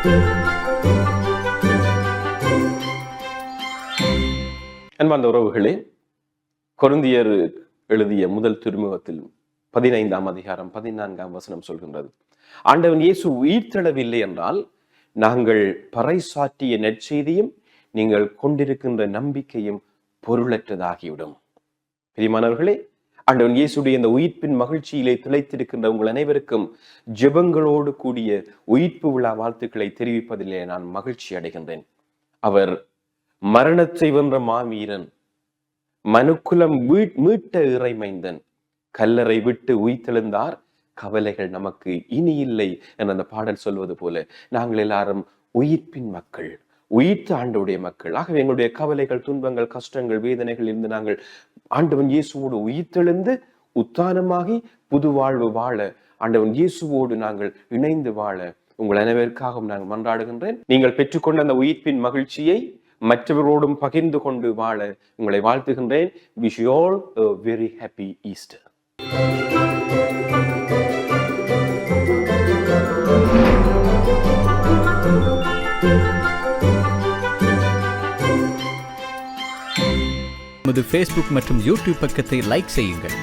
அன்பார்ந்த உறவுகளே கொருந்தியர் எழுதிய முதல் திருமுகத்தில் பதினைந்தாம் அதிகாரம் பதினான்காம் வசனம் சொல்கின்றது. ஆண்டவன் இயேசு உயிர்த்தெழவில்லை என்றால் நாங்கள் பறைசாற்றிய நெற்செய்தியும் நீங்கள் கொண்டிருக்கின்ற நம்பிக்கையும் பொருளற்றதாகிவிடும். பிரியமானவர்களே ஆண்டவன் இயேசுடைய இந்த உயிர்ப்பின் மகிழ்ச்சியிலே திளைத்திருக்கின்ற உங்கள் அனைவருக்கும் ஜெபங்களோடு கூடிய உயிர்ப்பு விழா வாழ்த்துக்களை தெரிவிப்பதிலே நான் மகிழ்ச்சி அடைகின்றேன். அவர் மரணத்தை வென்ற மாவீரன் மனுக்குலம் மீட்- மீட்ட இறைமைந்தன் கல்லறை விட்டு உயிர்த்தெழுந்தார். கவலைகள் நமக்கு இனி இல்லை என அந்த பாடல் சொல்வது போல நாங்கள் எல்லாரும் உயிர்ப்பின் மக்கள். உயிர்த்த ஆண்டவுடைய மக்கள். ஆகவே எங்களுடைய கவலைகள் துன்பங்கள் கஷ்டங்கள் வேதனைகள் இருந்து நாங்கள் ஆண்டவன் இயேசுவோடு உயிர்த்தெழுந்து உத்தானமாகி புது வாழ்வு வாழ ஆண்டவன் இயேசுவோடு நாங்கள் இணைந்து வாழ உங்கள் அனைவருக்காகவும் நாங்கள் மன்றாடுகின்றேன். நீங்கள் பெற்றுக்கொண்ட அந்த உயிர்ப்பின் மகிழ்ச்சியை மற்றவரோடும் பகிர்ந்து கொண்டு வாழ உங்களை வாழ்த்துகின்றேன். Wish you all very happy Easter நமது ஃபேஸ்புக் மற்றும் யூடியூப் பக்கத்தை லைக் செய்யுங்கள்.